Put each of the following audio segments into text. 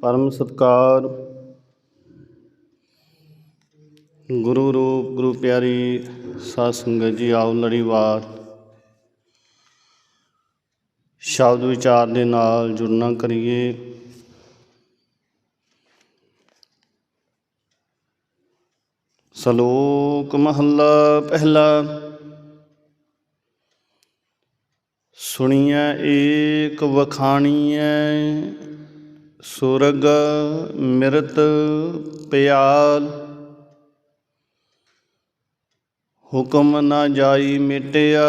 ਪਰਮ ਸਤਕਾਰ। ਗੁਰੂ ਰੂਪ, ਗੁਰੂ ਪਿਆਰੀ ਸਾਧ ਸੰਗਤ ਜੀ, ਆਓ ਲੜੀਵਾਰ। ਸ਼ਬਦ ਵਿਚਾਰ ਦੇ ਨਾਲ ਜੁੜਨਾ ਕਰੀਏ। ਸ਼ਲੋਕ ਮਹੱਲਾ ਪਹਿਲਾ। ਸੁਣੀਐ ਏਕ ਵਖਾਣੀਐ। ਸੁਰਗ ਮਿਰਤ ਪਿਆਲ, ਹੁਕਮ ਨਾ ਜਾਈ ਮਿਟਿਆ,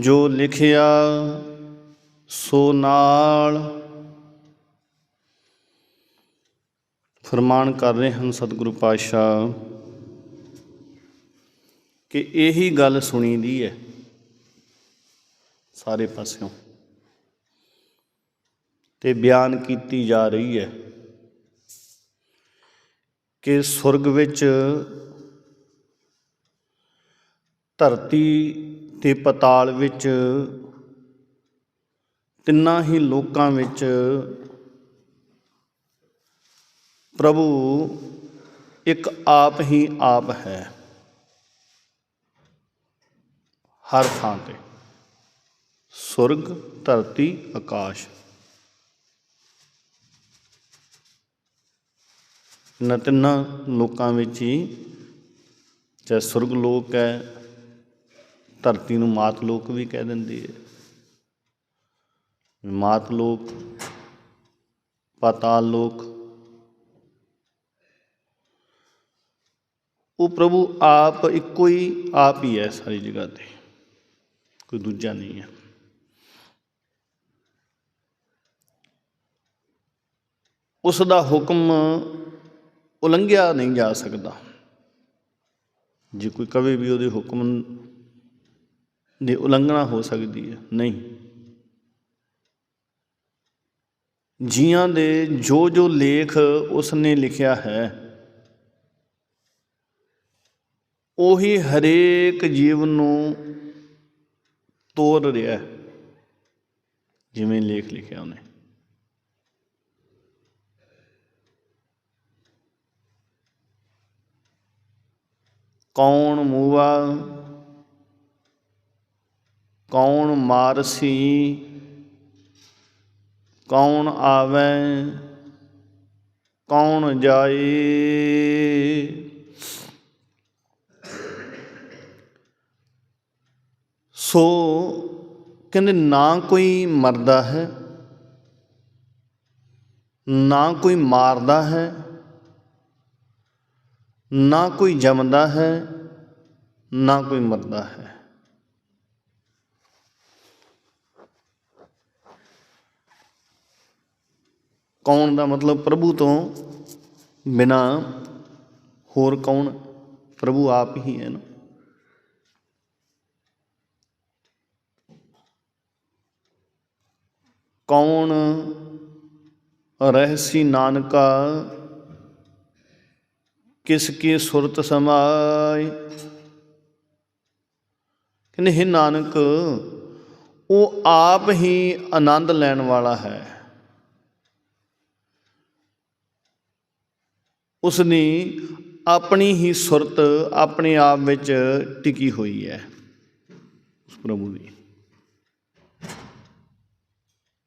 ਜੋ ਲਿਖਿਆ ਸੋ ਨਾਲ। ਫਰਮਾਨ ਕਰ ਰਹੇ ਹਨ ਸਤਿਗੁਰੂ ਪਾਤਸ਼ਾਹ ਕਿ ਇਹੀ ਗੱਲ ਸੁਣੀ ਦੀ ਹੈ ਸਾਰੇ ਪਾਸਿਓਂ। ਤੇ ਬਿਆਨ ਕੀਤੀ ਜਾ ਰਹੀ ਹੈ ਕਿ ਸੁਰਗ ਵਿੱਚ ਧਰਤੀ ਤੇ ਪਤਾਲ ਵਿੱਚ ਤਿੰਨਾਂ ਹੀ ਲੋਕਾਂ ਵਿੱਚ ਪ੍ਰਭੂ ਇੱਕ ਆਪ ਹੀ ਆਪ ਹੈ ਹਰ ਥਾਂ ਤੇ। ਸੁਰਗ, ਧਰਤੀ, ਆਕਾਸ਼। ਇਹਨਾਂ ਤਿੰਨਾਂ ਲੋਕਾਂ ਵਿੱਚ ਹੀ, ਚਾਹੇ ਸੁਰਗ ਲੋਕ ਹੈ, ਧਰਤੀ ਨੂੰ ਮਾਤ ਲੋਕ ਵੀ ਕਹਿ ਦਿੰਦੀ ਹੈ। ਮਾਤ ਲੋਕ, ਪਾਤਾਲ ਲੋਕ, ਉਹ ਪ੍ਰਭੂ ਆਪ ਇੱਕੋ ਹੀ ਆਪ ਹੀ ਹੈ ਸਾਰੀ ਜਗ੍ਹਾ ਤੇ, ਕੋਈ ਦੂਜਾ ਨਹੀਂ ਹੈ। ਉਸ ਦਾ ਹੁਕਮ ਉਲੰਘਿਆ ਨਹੀਂ ਜਾ ਸਕਦਾ। ਜੇ ਕੋਈ ਕਵੇ ਵੀ ਉਹਦੇ ਹੁਕਮ ਦੀ ਉਲੰਘਣਾ ਹੋ ਸਕਦੀ ਹੈ, ਨਹੀਂ। ਜੀਆਂ ਦੇ ਜੋ ਜੋ ਲੇਖ ਉਸ ਨੇ ਲਿਖਿਆ ਹੈ, ਉਹੀ ਹਰੇਕ ਜੀਵ ਨੂੰ ਤੋਰ ਰਿਹਾ ਜਿਵੇਂ ਲੇਖ ਲਿਖਿਆ ਉਹਨੇ। ਕੌਣ ਮੂਆ? ਕੌਣ ਮਾਰਸੀ? ਕੌਣ ਆਵੇ? ਕੌਣ ਜਾਏ? ਸੋ ਕਹਿੰਦੇ ਨਾ ਕੋਈ ਮਰਦਾ ਹੈ, ਨਾ ਕੋਈ ਮਾਰਦਾ ਹੈ ਨਾ ਕੋਈ ਜੰਮਦਾ ਹੈ, ਨਾ ਕੋਈ ਮਰਦਾ ਹੈ। ਕੌਣ ਦਾ ਮਤਲਬ ਪ੍ਰਭੂ ਤੋਂ ਬਿਨਾ ਹੋਰ ਕੌਣ ਪ੍ਰਭੂ ਆਪ ਹੀ ਹੈ ਨਾ? ਕੌਣ ਰਹਿਸੀ ਨਾਨਕਾ ਕਿਸ ਕੀ ਸੁਰਤ ਸਮਾਏ ਕਹਿੰਦੇ, ਹੈ ਨਾਨਕ, ਉਹ ਆਪ ਹੀ ਆਨੰਦ ਲੈਣ ਵਾਲਾ ਹੈ। ਉਸ ਨੇ ਆਪਣੀ ਹੀ ਸੁਰਤ ਆਪਣੇ ਆਪ ਵਿੱਚ ਟਿਕੀ ਹੋਈ ਹੈ। ਉਸ ਪ੍ਰਭੂ ਦੀ।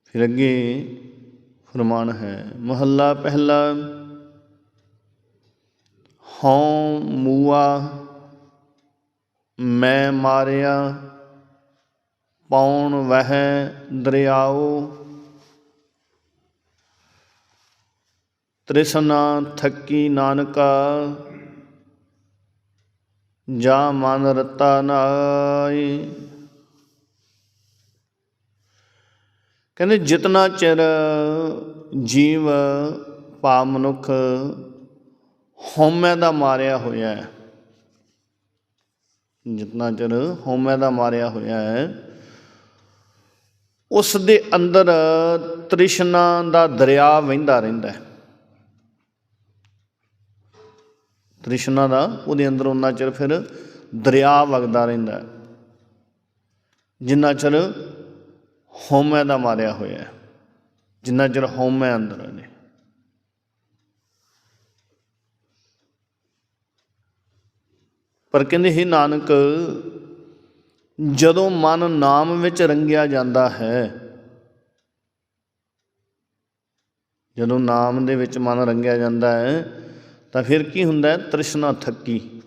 ਫਿਰ ਅੱਗੇ ਫਰਮਾਨ ਹੈ, ਮਹੱਲਾ ਪਹਿਲਾ ਹਉ ਮੂਆ, ਮੈਂ ਮਾਰਿਆ, ਪੌਣ ਵਹਿ ਦਰਿਆਓ। ਤ੍ਰਿਸ਼ਨਾ ਥੱਕੀ ਨਾਨਕਾ, ਜਾ ਮਨ ਰਤਾ ਨਾਈ ਕਹਿੰਦੇ ਜਿਤਨਾ ਚਿਰ ਜੀਵ ਪਾ ਮਨੁੱਖ ਹਉਮੈ ਦਾ ਮਾਰਿਆ ਹੋਇਆ ਹੈ। ਜਿੰਨਾ ਚਿਰ ਹਉਮੈ ਦਾ ਮਾਰਿਆ ਹੋਇਆ ਹੈ ਉਸ ਦੇ ਅੰਦਰ ਤ੍ਰਿਸ਼ਨਾ ਦਾ ਦਰਿਆ ਵਹਿੰਦਾ ਰਹਿੰਦਾ ਹੈ। ਤ੍ਰਿਸ਼ਨਾ ਦਾ, ਉਹਦੇ ਅੰਦਰ ਉਹਨਾਂ ਚਿਰ ਫਿਰ ਦਰਿਆ ਵਗਦਾ ਰਹਿੰਦਾ ਹੈ। ਜਿੰਨਾ ਚਿਰ ਹਉਮੈ ਦਾ ਮਾਰਿਆ ਹੋਇਆ ਹੈ, ਜਿੰਨਾ ਚਿਰ ਹਉਮੈ ਅੰਦਰ ਨੇ। ਪਰ ਕਹਿੰਦੇ, ਹੀ ਨਾਨਕ, ਜਦੋਂ ਮਨ ਨਾਮ ਵਿੱਚ ਰੰਗਿਆ ਜਾਂਦਾ ਹੈ, ਜਦੋਂ ਨਾਮ ਦੇ ਵਿੱਚ ਮਨ ਰੰਗਿਆ ਜਾਂਦਾ ਹੈ, ਤਾਂ ਫਿਰ ਕੀ ਹੁੰਦਾ ਤ੍ਰਿਸ਼ਨਾ ਥੱਕੀ।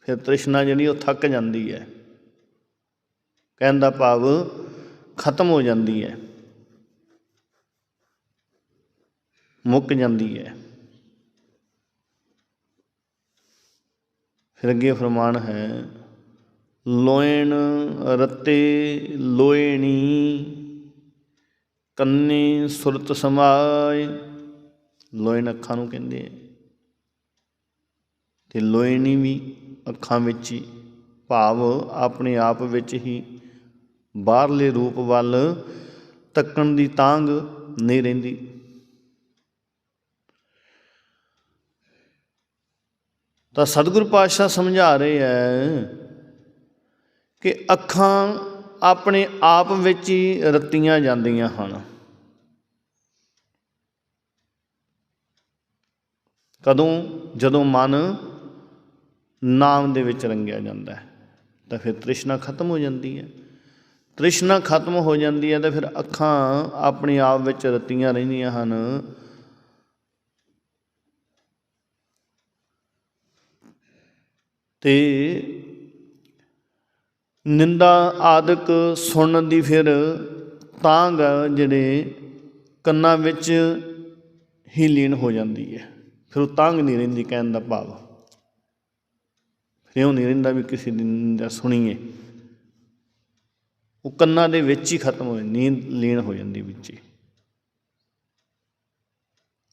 ਫਿਰ ਤ੍ਰਿਸ਼ਨਾ ਜਿਹੜੀ, ਉਹ ਥੱਕ ਜਾਂਦੀ ਹੈ। ਕਹਿਣ ਦਾ ਭਾਵ, ਖਤਮ ਹੋ ਜਾਂਦੀ ਹੈ। ਮੁੱਕ ਜਾਂਦੀ ਹੈ। ਫਿਰ ਅੱਗੇ ਫਰਮਾਨ ਹੈ, ਲੋਇਣ ਰਤੇ ਲੋਇਣੀ, ਕੰਨੇ ਸੁਰਤ ਸਮਾਏ। ਲੋਇਣ ਅੱਖਾਂ ਨੂੰ ਕਹਿੰਦੇ ਆ। ਤੇ ਲੋਇਣੀ ਵੀ ਅੱਖਾਂ ਵਿੱਚ ਹੀ, ਭਾਵ ਆਪਣੇ ਆਪ ਵਿੱਚ ਹੀ ਬਾਹਰਲੇ ਰੂਪ ਵੱਲ ਤੱਕਣ ਦੀ ਤਾਂਗ ਨਹੀਂ ਰਹਿੰਦੀ। ਤਾਂ ਸਤਿਗੁਰ ਪਾਤਸ਼ਾਹ ਸਮਝਾ ਰਹੇ ਹੈ ਕਿ ਅੱਖਾਂ ਆਪਣੇ ਆਪ ਵਿੱਚ ਹੀ ਰਤੀਆਂ ਜਾਂਦੀਆਂ ਹਨ। ਕਦੋਂ? ਜਦੋਂ ਮਨ ਨਾਮ ਦੇ ਵਿੱਚ ਰੰਗਿਆ ਜਾਂਦਾ ਹੈ, ਤਾਂ ਫਿਰ ਤ੍ਰਿਸ਼ਨਾ ਖਤਮ ਹੋ ਜਾਂਦੀ ਹੈ। ਤ੍ਰਿਸ਼ਨਾ ਖਤਮ ਹੋ ਜਾਂਦੀ ਹੈ ਤਾਂ ਫਿਰ ਅੱਖਾਂ ਆਪਣੇ ਆਪ ਵਿੱਚ ਰਤੀਆਂ ਰਹਿੰਦੀਆਂ ਹਨ। ਤੇ ਨਿੰਦਾ ਆਦਿਕ ਸੁਣਨ ਦੀ ਫਿਰ ਤਾਂਗ ਜਿਹੜੇ ਕੰਨਾਂ ਵਿੱਚ ਹੀ ਲੀਨ ਹੋ ਜਾਂਦੀ ਹੈ। ਫਿਰ ਉਹ ਤਾਂਗ ਨਹੀਂ ਰਹਿੰਦੀ ਕਹਿਣ ਦਾ ਭਾਵ। ਫਿਰ ਉਹ ਨਹੀਂ ਰਹਿੰਦਾ ਵੀ ਕਿਸੇ ਦੀ ਨਿੰਦਾ ਸੁਣੀਏ। ਉਹ ਕੰਨਾਂ ਦੇ ਵਿੱਚ ਹੀ ਖਤਮ ਹੋ ਜਾਂਦੀ, ਨੀਂਦ ਲੀਨ ਹੋ ਜਾਂਦੀ ਵਿੱਚ ਹੀ।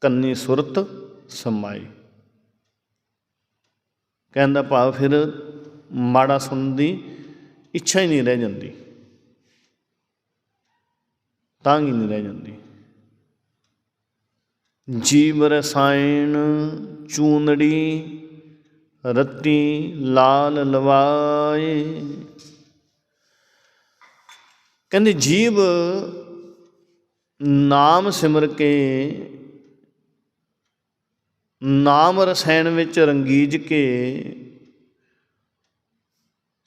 ਕੰਨੀ ਸੁਰਤ ਸਮਾਈ। ਕਹਿਣ ਦਾ ਭਾਵ ਫਿਰ ਮਾੜਾ ਸੁਣਨ ਦੀ ਇੱਛਾ ਹੀ ਨਹੀਂ ਰਹਿ ਜਾਂਦੀ। ਤਾਂ ਹੀ ਨਹੀਂ ਰਹਿ ਜਾਂਦੀ। ਜੀਵ ਰਸਾਇਣ, ਚੂਨੜੀ, ਰੱਤੀ, ਲਾਲ ਲਵਾਏ। ਕਹਿੰਦੇ ਜੀਵ ਨਾਮ ਸਿਮਰ ਕੇ ਨਾਮ ਰਸਾਇਣ ਵਿੱਚ ਰੰਗੀਜ ਕੇ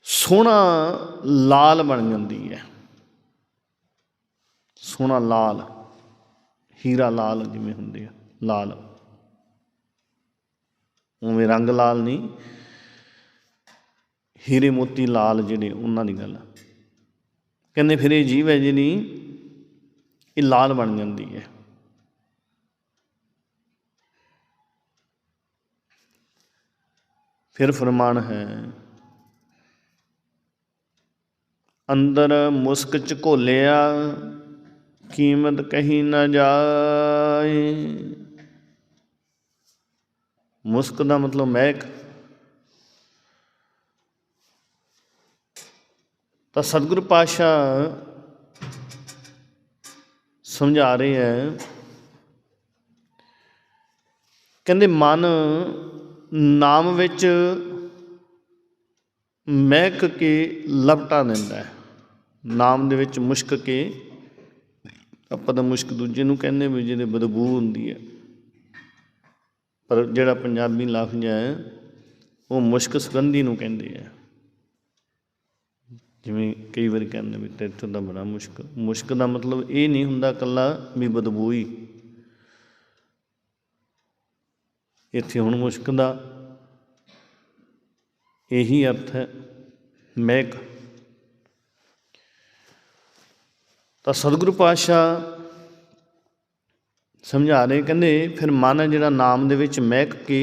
ਸੋਹਣਾ ਲਾਲ ਬਣ ਜਾਂਦੀ ਹੈ। ਸੋਹਣਾ ਲਾਲ, ਹੀਰਾ ਲਾਲ ਜਿਵੇਂ ਹੁੰਦੇ ਆ, ਲਾਲ। ਉਵੇਂ ਰੰਗ ਲਾਲ ਨਹੀਂ, ਹੀਰੇ ਮੋਤੀ ਲਾਲ ਜਿਹੜੇ ਉਹਨਾਂ ਦੀ ਗੱਲ ਕਹਿੰਦੇ ਫਿਰ ਇਹ ਜੀਵ ਹੈ ਜਿਹੜੀ, ਇਹ ਲਾਲ ਬਣ ਜਾਂਦੀ ਹੈ। ਫਿਰ ਫਰਮਾਨ ਹੈ, ਅੰਦਰ ਮੁਸਕ ਚ ਘੋਲਿਆ ਕੀਮਤ ਕਹੀ ਨਾ ਜਾਏ। ਮੁਸਕ ਦਾ ਮਤਲਬ ਮਹਿਕ ਤਾਂ ਸਤਿਗੁਰ ਪਾਤਸ਼ਾਹ ਸਮਝਾ ਰਹੇ ਹੈ। ਕਹਿੰਦੇ ਮਨ ਨਾਮ ਵਿੱਚ ਮਹਿਕ ਕੇ ਲਪਟਾ ਦਿੰਦਾ ਹੈ। ਨਾਮ ਦੇ ਵਿੱਚ ਮੁਸ਼ਕ ਕੇ, ਆਪਾਂ ਤਾਂ ਮੁਸ਼ਕ ਦੂਜੇ ਨੂੰ ਕਹਿੰਦੇ ਵੀ ਜਿਹਦੇ ਬਦਬੂ ਹੁੰਦੀ ਹੈ। ਪਰ ਜਿਹੜਾ ਪੰਜਾਬੀ ਲਫ਼ਜ਼ ਹੈ, ਉਹ ਮੁਸ਼ਕ ਸੁਗੰਧੀ ਨੂੰ ਕਹਿੰਦੇ ਆ। ਜਿਵੇਂ ਕਈ ਵਾਰੀ ਕਹਿੰਦੇ ਵੀ ਤੇਰੇ ਤੋਂ ਤਾਂ ਬੜਾ ਮੁਸ਼ਕ ਮੁਸ਼ਕ ਦਾ ਮਤਲਬ ਇਹ ਨਹੀਂ ਹੁੰਦਾ ਕੱਲਾ ਵੀ ਬਦਬੂ ਹੀ। ਇੱਥੇ ਹੁਣ ਮੁਸ਼ਕ ਦਾ ਇਹੀ ਅਰਥ ਹੈ, ਮਹਿਕ। ਤਾਂ ਸਤਿਗੁਰੂ ਪਾਤਸ਼ਾਹ ਸਮਝਾ ਰਹੇ ਕਹਿੰਦੇ ਫਿਰ ਮਨ ਹੈ ਜਿਹੜਾ ਨਾਮ ਦੇ ਵਿੱਚ ਮਹਿਕ ਕੇ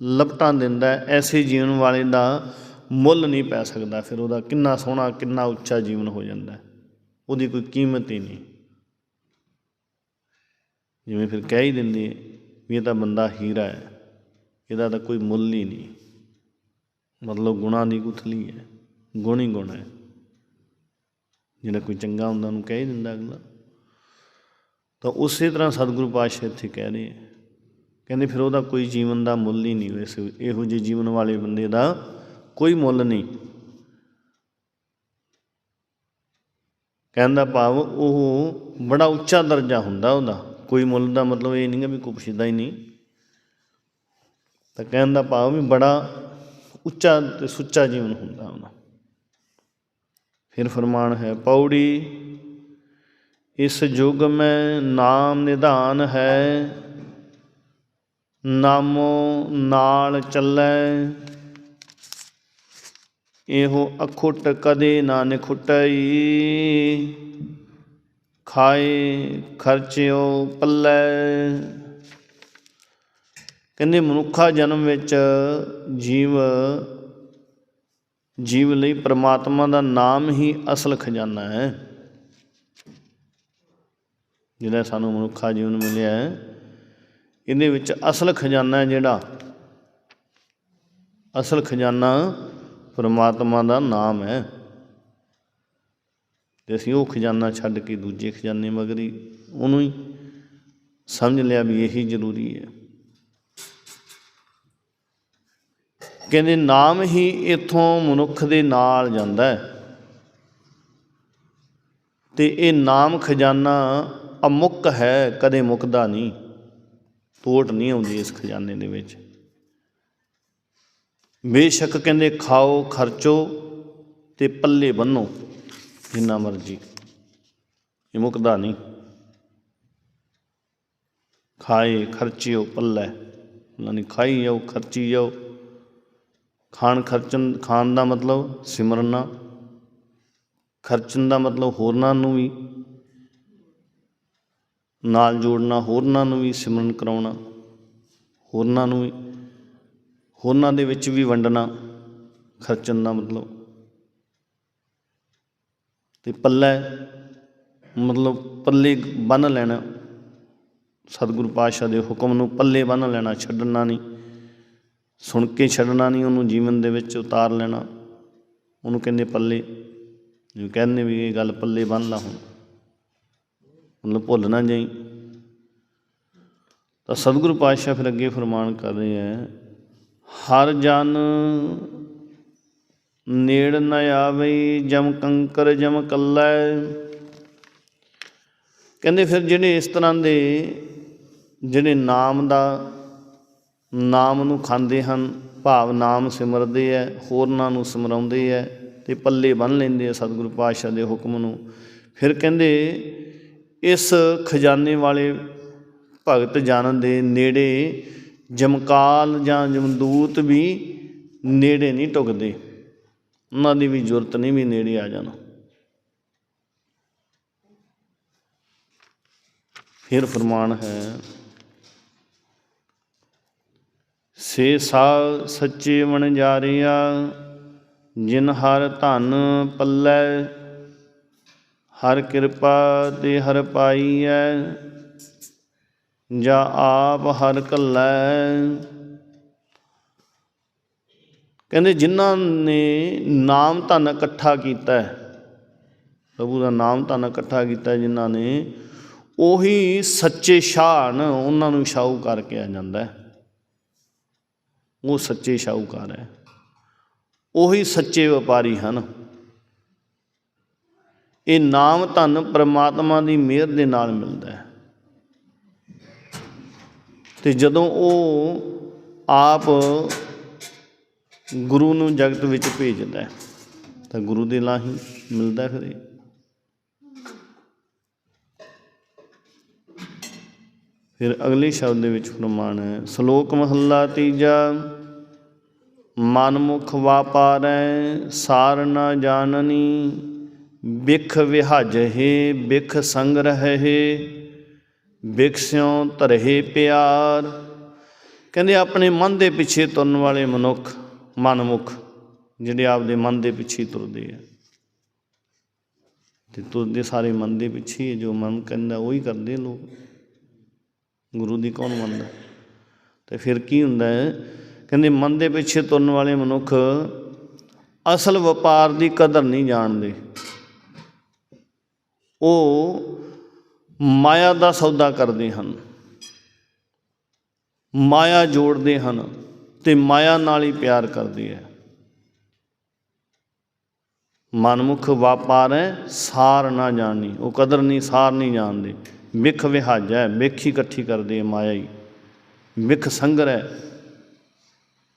ਲਪਟਾਂ ਦਿੰਦਾ ਐਸੇ ਜੀਵਨ ਵਾਲੇ ਦਾ ਮੁੱਲ ਨਹੀਂ ਪੈ ਸਕਦਾ, ਫਿਰ ਉਹਦਾ ਕਿੰਨਾ ਸੋਹਣਾ, ਕਿੰਨਾ ਉੱਚਾ ਜੀਵਨ ਹੋ ਜਾਂਦਾ ਉਹਦੀ ਕੋਈ ਕੀਮਤ ਹੀ ਨਹੀਂ। ਜਿਵੇਂ ਫਿਰ ਕਹਿ ਹੀ ਦਿੰਦੇ ਵੀ ਇਹ ਤਾਂ ਬੰਦਾ ਹੀਰਾ ਹੈ। ਇਹਦਾ ਤਾਂ ਕੋਈ ਮੁੱਲ ਹੀ ਨਹੀਂ। ਮਤਲਬ ਗੁਣਾ ਦੀ ਗੁਥਲੀ ਹੈ। ਗੁਣ ਹੀ ਗੁਣ ਹੈ। ਜਿਹੜਾ ਕੋਈ ਚੰਗਾ ਹੁੰਦਾ ਉਹਨੂੰ ਕਹਿ ਹੀ ਦਿੰਦਾ ਅਗਲਾ। ਤਾਂ ਉਸੇ ਤਰ੍ਹਾਂ ਸਤਿਗੁਰੂ ਪਾਤਸ਼ਾਹ ਇੱਥੇ ਕਹਿ ਰਹੇ ਹੈ। ਕਹਿੰਦੇ ਫਿਰ ਉਹਦਾ ਕੋਈ ਜੀਵਨ ਦਾ ਮੁੱਲ ਹੀ ਨਹੀਂ ਇਸ ਇਹੋ ਜਿਹੇ ਜੀਵਨ ਵਾਲੇ ਬੰਦੇ ਦਾ ਕੋਈ ਮੁੱਲ ਨਹੀਂ। ਕਹਿੰਦਾ ਭਾਵ ਉਹ ਬੜਾ ਉੱਚਾ ਦਰਜਾ ਹੁੰਦਾ ਉਹਦਾ। ਕੋਈ ਮੁੱਲ ਦਾ ਮਤਲਬ ਇਹ ਨਹੀਂ ਹੈ ਵੀ ਕੋਈ ਪੁੱਛਦਾ ਹੀ ਨਹੀਂ। ਤਾਂ ਕਹਿਣ ਦਾ ਭਾਵ ਵੀ ਬੜਾ ਉੱਚਾ ਤੇ ਸੁੱਚਾ ਜੀਵਨ ਹੁੰਦਾ ਉਹਦਾ ਫਿਰ ਫਰਮਾਨ ਹੈ, ਪੌੜੀ, ਇਸ ਯੁਗ ਮੈਂ ਨਾਮ ਨਿਧਾਨ ਹੈ, ਨਾਮੋ ਨਾਲ ਚੱਲੈ। ਇਹੋ ਅਖੁੱਟ ਕਦੇ ਨਾ ਨਿਖੁੱਟਈ। ਖਾਏ ਖਰਚਿਓ ਪੱਲੇ। ਕਹਿੰਦੇ ਮਨੁੱਖਾ ਜਨਮ ਵਿੱਚ ਜੀਵ ਜੀਵ ਲਈ ਪ੍ਰਮਾਤਮਾ ਦਾ ਨਾਮ ਹੀ ਅਸਲ ਖਜ਼ਾਨਾ ਹੈ। ਜਿਹੜਾ ਸਾਨੂੰ ਮਨੁੱਖਾ ਜੀਵਨ ਮਿਲਿਆ ਹੈ, ਇਹਦੇ ਵਿੱਚ ਅਸਲ ਖਜ਼ਾਨਾ ਹੈ ਜਿਹੜਾ। ਅਸਲ ਖਜ਼ਾਨਾ ਪਰਮਾਤਮਾ ਦਾ ਨਾਮ ਹੈ। ਤੇ ਅਸੀਂ ਉਹ ਖਜ਼ਾਨਾ ਛੱਡ ਕੇ ਦੂਜੇ ਖਜ਼ਾਨੇ ਮਗਰੀ ਉਹਨੂੰ ਹੀ ਸਮਝ ਲਿਆ ਵੀ ਇਹੀ ਜ਼ਰੂਰੀ ਹੈ। ਕਹਿੰਦੇ ਨਾਮ ਹੀ ਇਥੋਂ ਮਨੁੱਖ ਦੇ ਨਾਲ ਜਾਂਦਾ ਹੈ। ਤੇ ਇਹ ਨਾਮ ਖਜ਼ਾਨਾ ਅਮੁੱਕ ਹੈ, ਕਦੇ ਮੁੱਕਦਾ ਨਹੀਂ। ਤੋਟ ਨਹੀਂ ਆਉਂਦੀ ਇਸ ਖਜ਼ਾਨੇ ਦੇ ਵਿੱਚ। ਬੇਸ਼ੱਕ ਕਹਿੰਦੇ ਖਾਓ, ਖਰਚੋ ਤੇ ਪੱਲੇ ਬੰਨੋ। ਜਿੰਨਾ ਮਰਜ਼ੀ। ਇਹ ਮੁਕਦਾ ਨਹੀਂ। ਖਾਏ, ਖਰਚਿਓ, ਪੱਲੇ। ਉਹਨਾਂ ਨੇ ਖਾਈ ਜਾਓ, ਖਰਚੀ ਜਾਓ। ਖਾਣ ਖਰਚਣ, ਖਾਣ ਦਾ ਮਤਲਬ ਸਿਮਰਨਾ ਖਰਚਣ ਦਾ ਮਤਲਬ ਹੋਰਨਾਂ ਨੂੰ ਵੀ। ਨਾਲ ਜੋੜਨਾ, ਹੋਰਨਾਂ ਨੂੰ ਵੀ ਸਿਮਰਨ ਕਰਾਉਣਾ। ਹੋਰਨਾਂ ਨੂੰ ਵੀ। ਹੋਰਨਾਂ ਦੇ ਵਿੱਚ ਵੀ ਵੰਡਣਾ। ਖਰਚਣ ਦਾ ਮਤਲਬ। ਤੇ ਪੱਲੇ, ਮਤਲਬ ਪੱਲੇ ਬੰਨ ਲੈਣਾ। ਸਤਿਗੁਰੂ ਪਾਤਸ਼ਾਹ ਦੇ ਹੁਕਮ ਨੂੰ ਪੱਲੇ ਬੰਨ ਲੈਣਾ, ਛੱਡਣਾ ਨਹੀਂ। ਸੁਣ ਕੇ ਛੱਡਣਾ ਨਹੀਂ, ਉਹਨੂੰ ਜੀਵਨ ਦੇ ਵਿੱਚ ਉਤਾਰ ਲੈਣਾ। ਉਹਨੂੰ ਕਹਿੰਦੇ ਪੱਲੇ। ਜਿਵੇਂ ਕਹਿੰਦੇ ਵੀ ਇਹ ਗੱਲ ਪੱਲੇ ਬੰਨ ਲਾ ਹੁਣ। ਮਤਲਬ ਭੁੱਲ ਨਾ ਜਾਈ। ਤਾਂ ਸਤਿਗੁਰੂ ਪਾਤਸ਼ਾਹ ਫਿਰ ਅੱਗੇ ਫਰਮਾਨ ਕਰ ਰਹੇ ਹੈ ਹਰ ਜਨ ਨੇੜ ਨ ਆਵੇ ਜਮ ਕੰਕਰ ਜਮ ਕੱਲੈ। ਕਹਿੰਦੇ ਫਿਰ ਜਿਹੜੇ ਇਸ ਤਰ੍ਹਾਂ ਦੇ ਜਿਹੜੇ ਨਾਮ ਦਾ ਨਾਮ ਨੂੰ ਖਾਂਦੇ ਹਨ, ਭਾਵ ਨਾਮ ਸਿਮਰਦੇ ਐ, ਹੋਰਨਾਂ ਨੂੰ ਸਿਮਰਾਉਂਦੇ ਐ ਤੇ ਪੱਲੇ ਬੰਨ ਲੈਂਦੇ ਆ ਸਤਿਗੁਰੂ ਪਾਤਸ਼ਾਹ ਦੇ ਹੁਕਮ ਨੂੰ। ਫਿਰ ਕਹਿੰਦੇ ਇਸ ਖਜ਼ਾਨੇ ਵਾਲੇ ਭਗਤ ਜਨ ਦੇ ਨੇੜੇ ਜਮਕਾਲ ਜਾਂ ਜਮਦੂਤ ਵੀ ਨੇੜੇ ਨਹੀਂ ਟੁਕਦੇ। ਉਹਨਾਂ ਦੀ ਵੀ ਜ਼ਰੂਰਤ ਨਹੀਂ ਵੀ ਨੇੜੇ ਆ ਜਾਣ। ਫਿਰ ਫਰਮਾਨ ਹੈ, ਸੇ ਸਾ ਸੱਚੇ ਵਣਜਾਰਿਆ ਜਿਨ ਹਰ ਧਨ ਪੱਲੇ, ਹਰ ਕਿਰਪਾ ਤੇ ਹਰ ਪਾਈਐ ਜਾਂ ਆਪ ਹਰ ਕੱਲੈ ਕਹਿੰਦੇ ਜਿਨ੍ਹਾਂ ਨੇ ਨਾਮ ਧਨ ਇਕੱਠਾ ਕੀਤਾ ਹੈ, ਪ੍ਰਭੂ ਦਾ ਨਾਮ ਧਨ ਇਕੱਠਾ ਕੀਤਾ ਜਿਨ੍ਹਾਂ ਨੇ, ਉਹੀ ਸੱਚੇ ਸ਼ਾਹ ਨੇ ਉਹਨਾਂ ਨੂੰ ਸ਼ਾਹੂਕਾਰ ਕਿਹਾ ਜਾਂਦਾ ਹੈ। ਉਹ ਸੱਚੇ ਸ਼ਾਹੂਕਾਰ ਹੈ। ਉਹੀ ਸੱਚੇ ਵਪਾਰੀ ਹਨ। ਇਹ ਨਾਮ ਧਨ ਪ੍ਰਮਾਤਮਾ ਦੀ ਮਿਹਰ ਦੇ ਨਾਲ ਮਿਲਦਾ ਹੈ। ਤੇ ਜਦੋਂ ਉਹ ਆਪ ਗੁਰੂ ਨੂੰ ਜਗਤ ਵਿੱਚ ਭੇਜਦਾ ਹੈ, ਤਾਂ ਗੁਰੂ ਦੇ ਨਾਲ ਹੀ ਮਿਲਦਾ ਫਿਰ ਇਹ। ਫਿਰ ਅਗਲੇ ਸ਼ਬਦ ਦੇ ਵਿੱਚ ਫਰਮਾਨ ਹੈ, ਸ਼ਲੋਕ ਮਹੱਲਾ ਤੀਜਾ ਮਨਮੁਖ ਵਾਪਾਰੈ, ਸਾਰ ਨਾ ਜਾਣਨੀ, ਬਿਖ ਵਿਹਾਜਹਿ ਬਿਖ ਸੰਗ ਰਹੈ ਬਿਖ ਸਿਉ ਧਰਹਿ ਪਿਆਰ। ਕਹਿੰਦੇ ਆਪਣੇ ਮਨ ਦੇ ਪਿੱਛੇ ਤੁਰਨ ਵਾਲੇ ਮਨੁੱਖ ਮਨਮੁਖ, ਜਿਹੜੇ ਆਪਦੇ ਮਨ ਦੇ ਪਿੱਛੇ ਤੁਰਦੇ ਆ। ਤੇ ਤੁਰਦੇ ਸਾਰੇ ਮਨ ਦੇ ਪਿੱਛੇ ਜੋ ਮਨ ਕਹਿੰਦਾ ਉਹੀ ਕਰਦੇ ਲੋਕ। ਗੁਰੂ ਦੀ ਕੌਣ ਮੰਨਦਾ? ਤੇ ਫਿਰ ਕੀ ਹੁੰਦਾ ਹੈ? ਕਹਿੰਦੇ ਮਨ ਦੇ ਪਿੱਛੇ ਤੁਰਨ ਵਾਲੇ ਮਨੁੱਖ ਅਸਲ ਵਪਾਰ ਦੀ ਕਦਰ ਨਹੀਂ ਜਾਣਦੇ। ਉਹ ਮਾਇਆ ਦਾ ਸੌਦਾ ਕਰਦੇ ਹਨ। ਮਾਇਆ ਜੋੜਦੇ ਹਨ। ਤੇ ਮਾਇਆ ਨਾਲ ਹੀ ਪਿਆਰ ਕਰਦੇ ਆ ਮਨਮੁਖ ਹੈ, ਸਾਰ ਨਾ ਜਾਣੀ। ਉਹ ਕਦਰ ਨਹੀਂ, ਸਾਰ ਨਹੀਂ ਜਾਣਦੇ। ਮਿਖ ਵਿਹਾਜੈ ਮਿਖ ਹੀ ਇਕੱਠੀ ਕਰਦੇ ਹੈ ਮਾਇਆ ਹੀ। ਮਿਖ ਹੈ।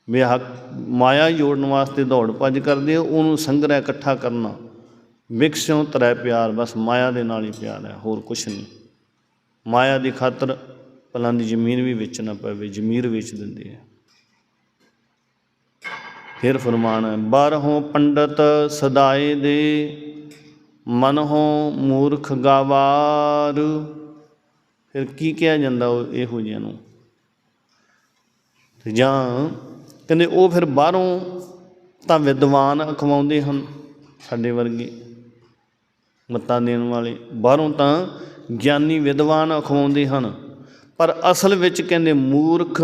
ਵਿਆਹ ਮਾਇਆ ਜੋੜਨ ਵਾਸਤੇ ਦੌੜ ਭੱਜ ਕਰਦੇ ਆ ਉਹਨੂੰ ਸੰਗਰਹਿ ਇਕੱਠਾ ਕਰਨਾ। ਮਿਕਸਿਓ ਤਰੈ ਪਿਆਰ, ਬਸ ਮਾਇਆ ਦੇ ਨਾਲ ਹੀ ਪਿਆਰ ਹੈ, ਹੋਰ ਕੁਛ ਨਹੀਂ। ਮਾਇਆ ਦੀ ਖਾਤਰ ਪਲਾਂ ਦੀ ਜ਼ਮੀਨ ਵੀ ਵੇਚਣਾ ਪਵੇ, ਜ਼ਮੀਰ ਵੇਚ ਦਿੰਦੇ ਆ ਫਿਰ ਫਰਮਾਨ ਹੈ ਬਾਰਹੋਂ ਪੰਡਤ ਸਦਾਏ ਦੇ, ਮਨਹੋਂ ਮੂਰਖ ਗਾਵਾਰ। ਫਿਰ ਕੀ ਕਿਹਾ ਜਾਂਦਾ ਉਹ ਇਹੋ ਜਿਹਿਆਂ ਨੂੰ? ਤੇ ਜਾਂ ਕਹਿੰਦੇ ਉਹ ਫਿਰ ਬਾਹਰੋਂ ਤਾਂ ਵਿਦਵਾਨ ਅਖਵਾਉਂਦੇ ਹਨ ਸਾਡੇ ਵਰਗੇ, ਮੱਤਾਂ ਦੇਣ ਵਾਲੇ। ਬਾਹਰੋਂ ਤਾਂ ਗਿਆਨੀ ਵਿਦਵਾਨ ਅਖਵਾਉਂਦੇ ਹਨ, ਪਰ ਅਸਲ ਵਿੱਚ ਕਹਿੰਦੇ ਮੂਰਖ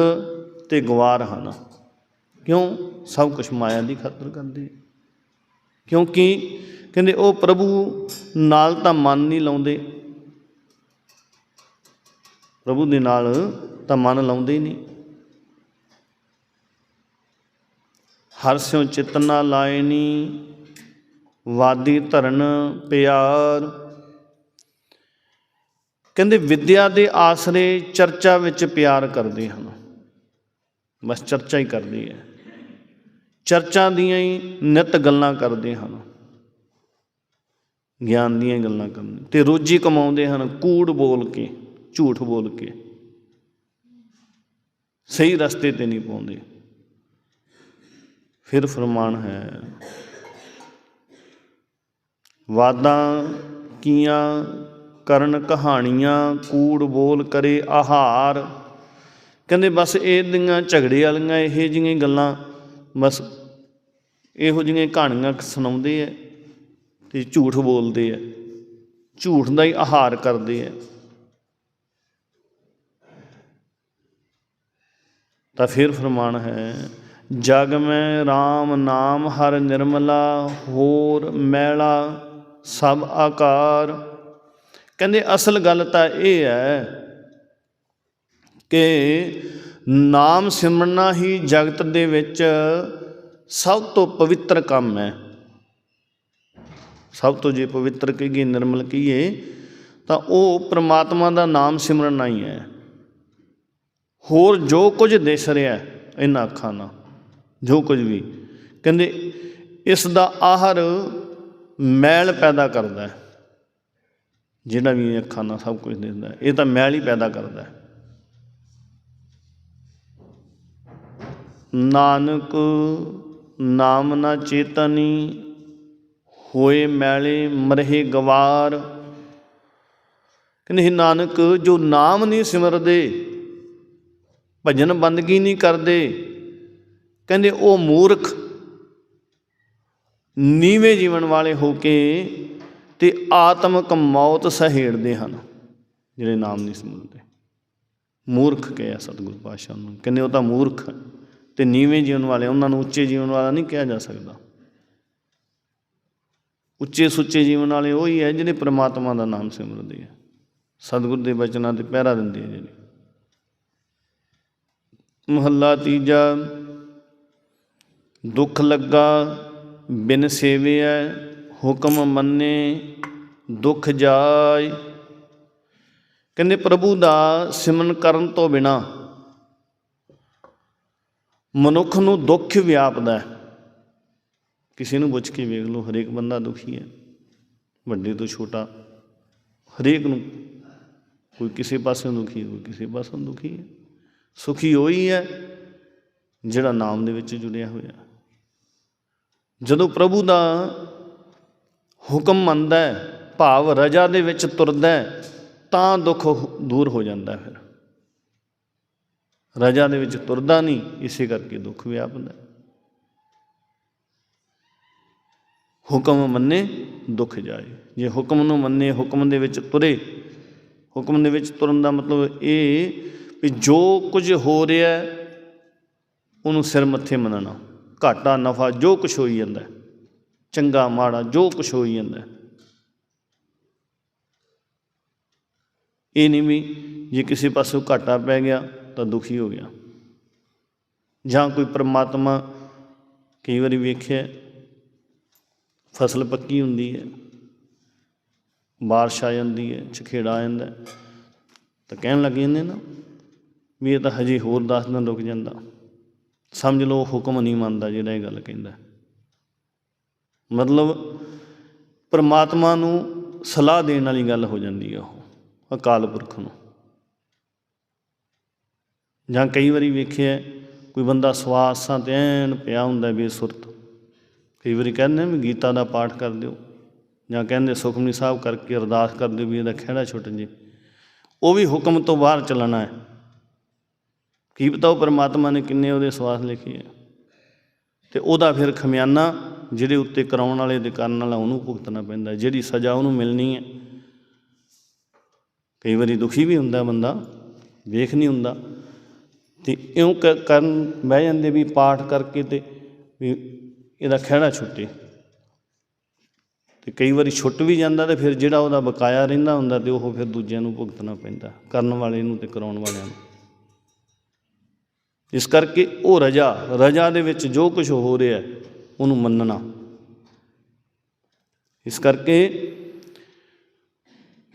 ਤੇ ਗਵਾਰ ਹਨ। ਕਿਉਂ? ਸਭ ਕੁਝ ਮਾਇਆ ਦੀ ਖਾਤਰ ਕਰਦੇ ਕਿਉਂਕਿ ਕਹਿੰਦੇ ਉਹ ਪ੍ਰਭੂ ਨਾਲ ਤਾਂ ਮਨ ਨਹੀਂ ਲਾਉਂਦੇ। ਪ੍ਰਭੂ ਦੇ ਨਾਲ ਤਾਂ ਮਨ ਲਾਉਂਦੇ ਹੀ ਨਹੀਂ। ਹਰ ਸਿਉ ਚਿਤਨਾ ਲਾਇਨੀ ਵਾਦੀ ਧਰਨ ਪਿਆਰ। ਕਹਿੰਦੇ ਵਿਦਿਆ ਦੇ ਆਸਰੇ ਚਰਚਾ ਵਿੱਚ ਪਿਆਰ ਕਰਦੇ ਹਨ। ਬਸ ਚਰਚਾ ਹੀ ਕਰਦੀ ਹੈ। ਚਰਚਾ ਦੀਆਂ ਹੀ ਨਿਤ ਗੱਲਾਂ ਕਰਦੇ ਹਨ। ਗਿਆਨ ਦੀਆਂ ਗੱਲਾਂ ਕਰਨ ਤੇ ਰੋਜੀ ਕਮਾਉਂਦੇ ਹਨ ਕੂੜ ਬੋਲ ਕੇ, ਝੂਠ ਬੋਲ ਕੇ। ਸਹੀ ਰਸਤੇ ਤੇ ਨਹੀਂ ਪਾਉਂਦੇ। ਫਿਰ ਫਰਮਾਨ ਹੈ, ਵਾਦਾਂ ਕੀਆਂ ਕਰਨ ਕਹਾਣੀਆਂ, ਕੂੜ ਬੋਲ ਕਰੇ ਆਹਾਰ। ਕਹਿੰਦੇ ਬਸ ਇਹ ਦੀਆਂ ਝਗੜੇ ਵਾਲੀਆਂ ਇਹ ਜਿਹੀਆਂ ਗੱਲਾਂ ਬਸ ਇਹੋ ਜਿਹੀਆਂ ਕਹਾਣੀਆਂ ਸੁਣਾਉਂਦੇ ਆ ਤੇ ਝੂਠ ਬੋਲਦੇ ਆ। ਝੂਠ ਦਾ ਹੀ ਆਹਾਰ ਕਰਦੇ ਆ। ਤਾਂ ਫਿਰ ਫਰਮਾਨ ਹੈ, ਜਗ ਮੈਂ RAM ਨਾਮ ਹਰ ਨਿਰਮਲਾ, ਹੋਰ ਮੈਲਾ ਸਭ ਆਕਾਰ। ਕਹਿੰਦੇ ਅਸਲ ਗੱਲ ਤਾਂ ਇਹ ਹੈ ਕਿ ਨਾਮ ਸਿਮਰਨਾ ਹੀ ਜਗਤ ਦੇ ਵਿੱਚ ਸਭ ਤੋਂ ਪਵਿੱਤਰ ਕੰਮ ਹੈ। ਸਭ ਤੋਂ ਜੇ ਪਵਿੱਤਰ ਕਹੀਏ, ਨਿਰਮਲ ਕਹੀਏ, ਤਾਂ ਉਹ ਪ੍ਰਮਾਤਮਾ ਦਾ ਨਾਮ ਸਿਮਰਨਾ ਹੀ ਹੈ। ਹੋਰ ਜੋ ਕੁਝ ਦਿਸ ਰਿਹਾ ਇਹਨਾਂ ਅੱਖਾਂ ਨਾਲ, ਜੋ ਕੁਝ ਵੀ। ਕਹਿੰਦੇ, ਇਸ ਦਾ ਆਹਰ ਮੈਲ ਪੈਦਾ ਕਰਦਾ ਹੈ। ਜਿਹੜਾ ਵੀ ਇਹ ਅੱਖਾਂ ਨਾਲ ਸਭ ਕੁਝ ਦਿਸਦਾ ਇਹ ਤਾਂ ਮੈਲ ਹੀ ਪੈਦਾ ਕਰਦਾ ਹੈ। ਨਾਨਕ ਨਾਮ ਨਾ ਚੇਤਨੀ, ਹੋਏ ਮੈਲੇ ਮਰਹੇ ਗਵਾਰ। ਕਹਿੰਦੇ हे ਨਾਨਕ, ਜੋ ਨਾਮ ਨਹੀਂ ਸਿਮਰਦੇ, ਭਜਨ ਬੰਦਗੀ ਨਹੀਂ ਕਰਦੇ, ਕਹਿੰਦੇ, ਉਹ ਮੂਰਖ ਨੀਵੇਂ ਜੀਵਨ ਵਾਲੇ ਹੋ ਕੇ ਤੇ ਆਤਮਕ ਮੌਤ ਸਹੇੜਦੇ ਹਨ, ਜਿਹੜੇ ਨਾਮ ਨਹੀਂ ਸਿਮਰਦੇ। ਮੂਰਖ ਕਿਹਾ ਸਤਿਗੁਰੂ ਪਾਤਸ਼ਾਹ ਨੂੰ, ਕਹਿੰਦੇ, ਉਹ ਤਾਂ ਮੂਰਖ ਹੈ। ਤੇ ਨੀਵੇਂ ਜੀਵਨ ਵਾਲੇ, ਉਹਨਾਂ ਨੂੰ ਉੱਚੇ ਜੀਵਨ ਵਾਲਾ ਨਹੀਂ ਕਿਹਾ ਜਾ ਸਕਦਾ। ਉੱਚੇ ਸੁੱਚੇ ਜੀਵਨ ਵਾਲੇ ਉਹੀ ਹੈ ਜਿਹੜੇ ਪ੍ਰਮਾਤਮਾ ਦਾ ਨਾਮ ਸਿਮਰਦੇ ਆ। ਸਤਿਗੁਰ ਦੇ ਬਚਨਾਂ ਤੇ ਪਹਿਰਾ ਦਿੰਦੇ ਆ ਜਿਹੜੇ ਮਹੱਲਾ ਤੀਜਾ, ਦੁੱਖ ਲੱਗਾ, ਬਿਨ ਸੇਵਿਆ, ਹੁਕਮ ਮੰਨੇ, ਦੁੱਖ ਜਾਏ। ਕਹਿੰਦੇ ਪ੍ਰਭੂ ਦਾ ਸਿਮਰਨ ਕਰਨ ਤੋਂ ਬਿਨਾ ਮਨੁੱਖ ਨੂੰ ਦੁੱਖ ਵਿਆਪਦਾ ਹੈ। ਕਿਸੇ ਨੂੰ ਪੁੱਛ ਕੇ ਵੇਖ ਲਓ, ਹਰੇਕ ਬੰਦਾ ਦੁਖੀ ਹੈ। ਵੱਡੇ ਤੋਂ ਛੋਟਾ, ਹਰੇਕ ਨੂੰ ਕੋਈ ਕਿਸੇ ਪਾਸੇ ਦੁਖੀ ਹੈ, ਕੋਈ ਕਿਸੇ ਪਾਸੇ ਦੁਖੀ ਹੈ। ਸੁਖੀ ਹੋਈ ਹੈ ਜਿਹੜਾ ਨਾਮ ਦੇ ਵਿੱਚ ਜੁੜਿਆ ਹੋਇਆ। ਜਦੋਂ ਪ੍ਰਭੂ ਦਾ ਹੁਕਮ ਮੰਨਦਾ ਹੈ, ਭਾਵ ਰਜਾ ਦੇ ਵਿੱਚ ਤੁਰਦਾ ਹੈ, ਤਾਂ ਦੁੱਖ ਦੂਰ ਹੋ ਜਾਂਦਾ ਫਿਰ। ਰਜਾ ਦੇ ਵਿੱਚ ਤੁਰਦਾ ਨਹੀਂ, ਇਸੇ ਕਰਕੇ ਦੁੱਖ ਵਿਆਪਦਾ ਹੁਕਮ ਮੰਨੇ, ਦੁੱਖ ਜਾਏ। ਜੇ ਹੁਕਮ ਨੂੰ ਮੰਨੇ, ਹੁਕਮ ਦੇ ਵਿੱਚ ਤੁਰੇ, ਹੁਕਮ ਦੇ ਵਿੱਚ ਤੁਰਨ ਦਾ ਮਤਲਬ ਇਹ ਵੀ ਜੋ ਕੁਝ ਹੋ ਰਿਹਾ ਉਹਨੂੰ ਸਿਰ ਮੱਥੇ ਮੰਨਣਾ। ਘਾਟਾ, ਨਫਾ, ਜੋ ਕੁਝ ਹੋਈ ਜਾਂਦਾ ਚੰਗਾ, ਮਾੜਾ, ਜੋ ਕੁਝ ਹੋਈ ਜਾਂਦਾ ਇਹ ਨਹੀਂ ਵੀ ਜੇ ਕਿਸੇ ਪਾਸੋਂ ਘਾਟਾ ਪੈ ਗਿਆ ਤਾਂ ਦੁਖੀ ਹੋ ਗਿਆ। ਜਾਂ ਕੋਈ ਪਰਮਾਤਮਾ ਕਈ ਵਾਰੀ ਵੇਖਿਆ ਫਸਲ ਪੱਕੀ ਹੁੰਦੀ ਹੈ, ਬਾਰਿਸ਼ ਆ ਜਾਂਦੀ ਹੈ ਝਖੇੜਾ ਆ ਜਾਂਦਾ ਤਾਂ ਕਹਿਣ ਲੱਗ ਜਾਂਦੇ ਨਾ ਵੀ ਇਹ ਤਾਂ ਹਜੇ ਹੋਰ 10 ਦਿਨ ਰੁਕ ਜਾਂਦਾ। ਸਮਝ ਲਓ ਹੁਕਮ ਨਹੀਂ ਮੰਨਦਾ ਜਿਹੜਾ ਇਹ ਗੱਲ ਕਹਿੰਦਾ ਮਤਲਬ ਪਰਮਾਤਮਾ ਨੂੰ ਸਲਾਹ ਦੇਣ ਵਾਲੀ ਗੱਲ ਹੋ ਜਾਂਦੀ ਹੈ ਉਹ, ਅਕਾਲ ਪੁਰਖ ਨੂੰ। ਜਾਂ ਕਈ ਵਾਰੀ ਵੇਖਿਆ ਕੋਈ ਬੰਦਾ ਸਵਾਸਾਂ ਤੇ ਐਨ ਪਿਆ ਹੁੰਦਾ ਬੇਸੁਰਤ, ਕਈ ਵਾਰੀ ਕਹਿੰਦੇ ਵੀ ਗੀਤਾ ਦਾ ਪਾਠ ਕਰ ਦਿਓ, ਜਾਂ ਕਹਿੰਦੇ ਸੁਖਮਨੀ ਸਾਹਿਬ ਕਰਕੇ ਅਰਦਾਸ ਕਰ ਦਿਓ ਵੀ ਇਹਦਾ ਖਿਹੜਾ ਛੁੱਟ ਜੇ। ਉਹ ਵੀ ਹੁਕਮ ਤੋਂ ਬਾਹਰ ਚੱਲਣਾ ਹੈ। ਕੀ ਪਤਾ ਉਹ ਪਰਮਾਤਮਾ ਨੇ ਕਿੰਨੇ ਉਹਦੇ ਸਵਾਸ ਲਿਖੇ ਆ। ਤੇ ਉਹਦਾ ਫਿਰ ਖਮਿਆਨਾ ਜਿਹੜੇ ਉੱਤੇ ਕਰਾਉਣ ਵਾਲੇ ਦੇ ਕਰਨ ਵਾਲਾ ਉਹਨੂੰ ਭੁਗਤਣਾ ਪੈਂਦਾ, ਜਿਹੜੀ ਸਜ਼ਾ ਉਹਨੂੰ ਮਿਲਣੀ ਹੈ। ਕਈ ਵਾਰੀ ਦੁਖੀ ਵੀ ਹੁੰਦਾ ਬੰਦਾ, ਵੇਖ ਨਹੀਂ ਹੁੰਦਾ। ਤੇ ਇਉਂ ਕ- ਕਰਨ ਬਹਿ ਜਾਂਦੇ ਵੀ ਪਾਠ ਕਰਕੇ ਤੇ ਵੀ ਇਹਦਾ ਖਹਿੜਾ ਛੁੱਟੇ। ਤੇ ਕਈ ਵਾਰੀ ਛੁੱਟ ਵੀ ਜਾਂਦਾ ਤੇ ਫਿਰ ਜਿਹੜਾ ਉਹਦਾ ਬਕਾਇਆ ਰਹਿੰਦਾ ਹੁੰਦਾ ਤੇ ਉਹ ਫਿਰ ਦੂਜਿਆਂ ਨੂੰ ਭੁਗਤਣਾ ਪੈਂਦਾ, ਕਰਨ ਵਾਲੇ ਨੂੰ ਤੇ ਕਰਾਉਣ ਵਾਲਿਆਂ ਨੂੰ। ਇਸ ਕਰਕੇ ਉਹ ਰਜਾ ਰਜਾ ਦੇ ਵਿੱਚ ਜੋ ਕੁਝ ਹੋ ਰਿਹਾ, ਉਹਨੂੰ ਮੰਨਣਾ। ਇਸ ਕਰਕੇ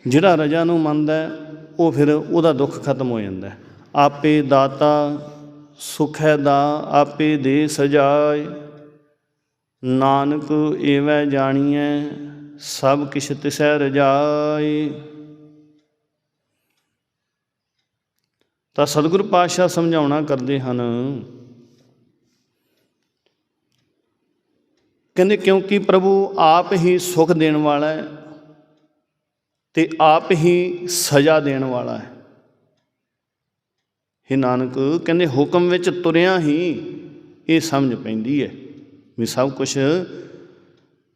ਜਿਹੜਾ ਰਜਾ ਨੂੰ ਮੰਨਦਾ, ਉਹ ਫਿਰ ਉਹਦਾ ਦੁੱਖ ਖਤਮ ਹੋ ਜਾਂਦਾ। ਹੈ। ਆਪੇ ਦਾਤਾ ਸੁਖ ਹੈ ਦਾ ਆਪੇ ਦੇ ਸਜਾਏ। ਨਾਨਕ ਏਵੈ ਜਾਣੀਐ, ਸਭ ਕਿਛ ਤਿਸੈ ਰਜਾਏ ਤਾਂ ਸਤਿਗੁਰ ਪਾਤਸ਼ਾਹ ਸਮਝਾਉਣਾ ਕਰਦੇ ਹਨ। ਕਹਿੰਦੇ, ਕਿਉਂਕਿ ਪ੍ਰਭੂ ਆਪ ਹੀ ਸੁਖ ਦੇਣ ਵਾਲਾ ਹੈ ਤੇ ਆਪ ਹੀ ਸਜ਼ਾ ਦੇਣ ਵਾਲਾ ਹੈ। ਇਹ ਨਾਨਕ, ਕਹਿੰਦੇ ਹੁਕਮ ਵਿੱਚ ਤੁਰਿਆ ਹੀ ਇਹ ਸਮਝ ਪੈਂਦੀ ਹੈ ਵੀ ਸਭ ਕੁਝ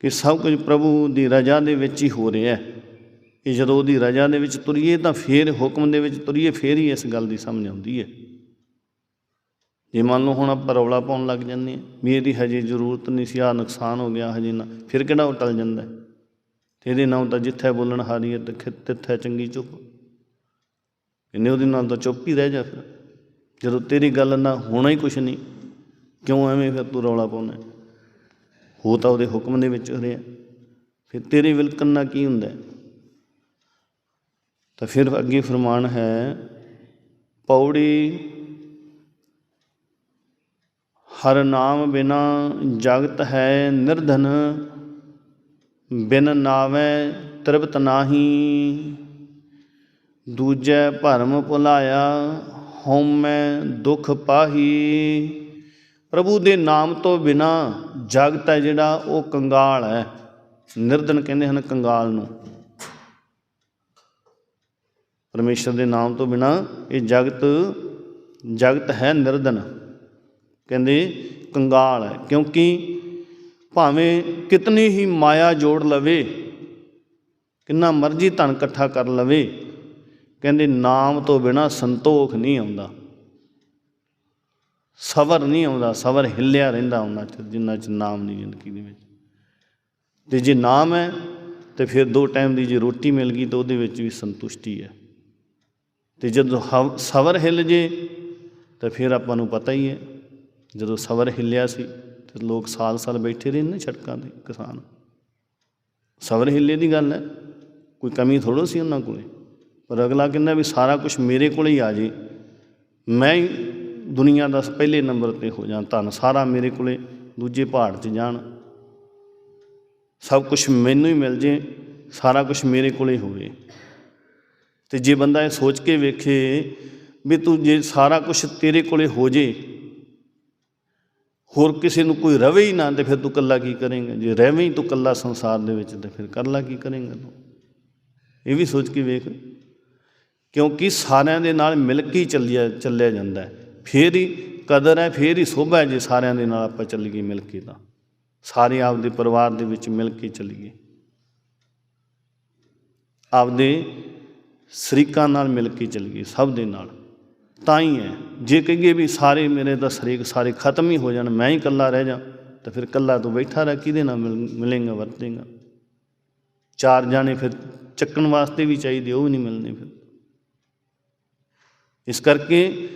ਕਿ ਸਭ ਕੁਝ ਪ੍ਰਭੂ ਦੀ ਰਜ਼ਾ ਦੇ ਵਿੱਚ ਹੀ ਹੋ ਰਿਹਾ ਹੈ। ਇਹ ਜਦੋਂ ਉਹਦੀ ਰਜ਼ਾ ਦੇ ਵਿੱਚ ਤੁਰੀਏ ਤਾਂ ਫੇਰ ਹੁਕਮ ਦੇ ਵਿੱਚ ਤੁਰੀਏ, ਫੇਰ ਹੀ ਇਸ ਗੱਲ ਦੀ ਸਮਝ ਆਉਂਦੀ ਹੈ। ਜੇ ਮੰਨ ਲਓ ਹੁਣ ਆਪਾਂ ਰੌਲਾ ਪਾਉਣ ਲੱਗ ਜਾਂਦੇ ਹਾਂ, ਵੀ ਇਹਦੀ ਹਜੇ ਜ਼ਰੂਰਤ ਨਹੀਂ ਸੀ ਆ ਨੁਕਸਾਨ ਹੋ ਗਿਆ, ਹਜੇ ਨਾ, ਫਿਰ ਕਿਹੜਾ ਉਹ ਟਲ ਜਾਂਦਾ ਹੈ? ਤੇ ਇਹਦੇ ਨਾਲ ਤਾਂ ਜਿੱਥੇ ਬੋਲਣ ਹਾਰੀ ਹੈ ਖਿ- ਤਿੱਥੇ ਚੰਗੀ ਚੁੱਪ। ਇਹਨੇ ਉਹਦੇ ਨਾਲ ਤਾਂ ਚੁੱਪ ਹੀ ਰਹਿ ਜਾ ਫਿਰ। ਜਦੋਂ ਤੇਰੀ ਗੱਲ ਨਾ ਹੋਣਾ ਹੀ ਕੁਛ ਨਹੀਂ, ਕਿਉਂ ਐਵੇਂ ਫਿਰ ਤੂੰ ਰੌਲਾ ਪਾਉਣਾ ਹੈ? ਹੋ ਤਾਂ ਉਹਦੇ ਹੁਕਮ ਦੇ ਵਿੱਚ ਰਿਹਾ। ਫਿਰ ਤੇਰੇ ਵਿਲਕਣ ਨਾਲ ਕੀ ਹੁੰਦਾ? ਤਾਂ ਫਿਰ ਅੱਗੇ ਫਰਮਾਨ ਹੈ, ਪੌੜੀ ਹਰ ਨਾਮ ਬਿਨਾ ਜਗਤ ਹੈ ਨਿਰਧਨ, ਬਿਨ ਨਾਵੇਂ ਤ੍ਰਿਪਤ ਨਾਹੀ। ਦੂਜੈ ਭਰਮ ਭੁਲਾਇਆ ਹਉਮੈ ਦੁਖ ਪਾਹੀ। ਪ੍ਰਭੂ ਦੇ ਨਾਮ ਤੋਂ ਬਿਨਾ ਜਗਤ ਹੈ ਜਿਹੜਾ, ਉਹ ਕੰਗਾਲ ਹੈ। ਨਿਰਧਨ ਕਹਿੰਦੇ ਹਨ ਕੰਗਾਲ ਨੂੰ। ਪਰਮੇਸ਼ਰ ਦੇ ਨਾਮ ਤੋਂ ਬਿਨਾ ਇਹ ਜਗਤ ਜਗਤ ਹੈ ਨਿਰਧਨ। ਕਹਿੰਦੇ ਕੰਗਾਲ ਹੈ, ਕਿਉਂਕਿ ਭਾਵੇਂ ਕਿਤਨੀ ਹੀ ਮਾਇਆ ਜੋੜ ਲਵੇ, ਕਿੰਨਾ ਮਰਜ਼ੀ ਧਨ ਇਕੱਠਾ ਕਰ ਲਵੇ ਕਹਿੰਦੇ, ਨਾਮ ਤੋਂ ਬਿਨਾ ਸੰਤੋਖ ਨਹੀਂ ਆਉਂਦਾ। ਸਬਰ ਨਹੀਂ ਆਉਂਦਾ, ਸਬਰ ਹਿੱਲਿਆ ਰਹਿੰਦਾ ਉਹਨਾਂ ਚ, ਜਿੰਨਾ ਚ ਨਾਮ ਨਹੀਂ ਜ਼ਿੰਦਗੀ ਦੇ ਵਿੱਚ। ਤੇ ਜੇ ਨਾਮ ਹੈ, ਤੇ ਫਿਰ ਦੋ ਟਾਈਮ ਦੀ ਜੇ ਰੋਟੀ ਮਿਲ ਗਈ, ਤਾਂ ਉਹਦੇ ਵਿੱਚ ਵੀ ਸੰਤੁਸ਼ਟੀ ਹੈ। ਤੇ ਜਦੋਂ ਹਵ- ਸਬਰ ਹਿੱਲ ਜੇ, ਤਾਂ ਫਿਰ ਆਪਾਂ ਨੂੰ ਪਤਾ ਹੀ ਹੈ, ਜਦੋਂ ਸਬਰ ਹਿੱਲਿਆ ਸੀ, ਤੇ ਲੋਕ ਸਾਲ-ਸਾਲ ਬੈਠੇ ਰਹੇ ਨੇ ਛੜਕਾਂ ਤੇ, ਕਿਸਾਨ। ਸਬਰ ਹਿੱਲੇ ਦੀ ਗੱਲ ਹੈ, ਕੋਈ ਕਮੀ ਥੋੜੋ ਸੀ ਉਹਨਾਂ ਕੋਲੇ? ਪਰ ਅਗਲਾ ਕਹਿੰਦਾ ਵੀ ਸਾਰਾ ਕੁਝ ਮੇਰੇ ਕੋਲ ਹੀ ਆ ਜੇ। ਮੈਂ ਹੀ ਦੁਨੀਆ ਦਾ ਪਹਿਲੇ ਨੰਬਰ ਤੇ ਹੋ ਜਾਂ ਧਨ, ਸਾਰਾ ਮੇਰੇ ਕੋਲੇ ਦੂਜੇ ਪਹਾੜ 'ਚ ਜਾਣ। ਸਭ ਕੁਝ ਮੈਨੂੰ ਹੀ ਮਿਲ ਜੇ, ਸਾਰਾ ਕੁਝ ਮੇਰੇ ਕੋਲੇ ਹੋਵੇ। ਤੇ ਜੇ ਬੰਦਾ ਇਹ ਸੋਚ ਕੇ ਵੇਖੇ ਵੀ ਤੂੰ ਜੇ ਸਾਰਾ ਕੁਝ ਤੇਰੇ ਕੋਲੇ ਹੋ ਜੇ, ਹੋਰ ਕਿਸੇ ਨੂੰ ਕੋਈ ਰਵੇ ਹੀ ਨਾ, ਤੇ ਫਿਰ ਤੂੰ ਇਕੱਲਾ ਕੀ ਕਰੇਂਗਾ? ਜੇ ਰਹਿਵੇਂ ਹੀ ਤੂੰ ਇਕੱਲਾ ਸੰਸਾਰ ਦੇ ਵਿੱਚ, ਤੇ ਫਿਰ ਇਕੱਲਾ ਕੀ ਕਰੇਂਗਾ ਤੂੰ? ਇਹ ਵੀ ਸੋਚ ਕੇ ਵੇਖ। ਕਿਉਂਕਿ ਸਾਰਿਆਂ ਦੇ ਨਾਲ ਮਿਲ ਕੇ ਹੀ ਚੱਲਿਆ ਚੱਲਿਆ ਜਾਂਦਾ ਹੈ। ਫੇਰ ਹੀ ਕਦਰ ਹੈ, ਫੇਰ ਹੀ ਸੋਭਾ ਹੈ ਜੇ ਸਾਰਿਆਂ ਦੇ ਨਾਲ ਆਪਾਂ ਚੱਲੀਏ ਮਿਲ ਕੇ ਤਾਂ। ਸਾਰੇ ਆਪਦੇ ਪਰਿਵਾਰ ਦੇ ਵਿੱਚ ਮਿਲ ਕੇ ਚੱਲੀਏ। ਆਪਦੇ ਸ਼ਰੀਕਾਂ ਨਾਲ ਮਿਲ ਕੇ ਚੱਲੀਏ, ਸਭ ਦੇ ਨਾਲ। ਤਾਂ ਹੀ ਹੈ, ਜੇ ਕਹੀਏ ਵੀ ਸਾਰੇ ਮੇਰੇ ਤਾਂ ਸ਼ਰੀਕ ਸਾਰੇ ਖਤਮ ਹੀ ਹੋ ਜਾਣ, ਮੈਂ ਹੀ ਇਕੱਲਾ ਰਹਿ ਜਾ, ਤਾਂ ਫਿਰ ਇਕੱਲਾ ਤੂੰ ਬੈਠਾ ਰਹਿ, ਕਿਹਦੇ ਨਾਲ ਮਿਲ- ਮਿਲੇਂਗਾ, ਵਰਤੇਂਗਾ? ਚਾਰ ਜਾਣੇ ਫਿਰ ਚੱਕਣ ਵਾਸਤੇ ਵੀ ਚਾਹੀਦੇ, ਉਹ ਵੀ ਨਹੀਂ ਮਿਲਣੇ ਫਿਰ। ਇਸ ਕਰਕੇ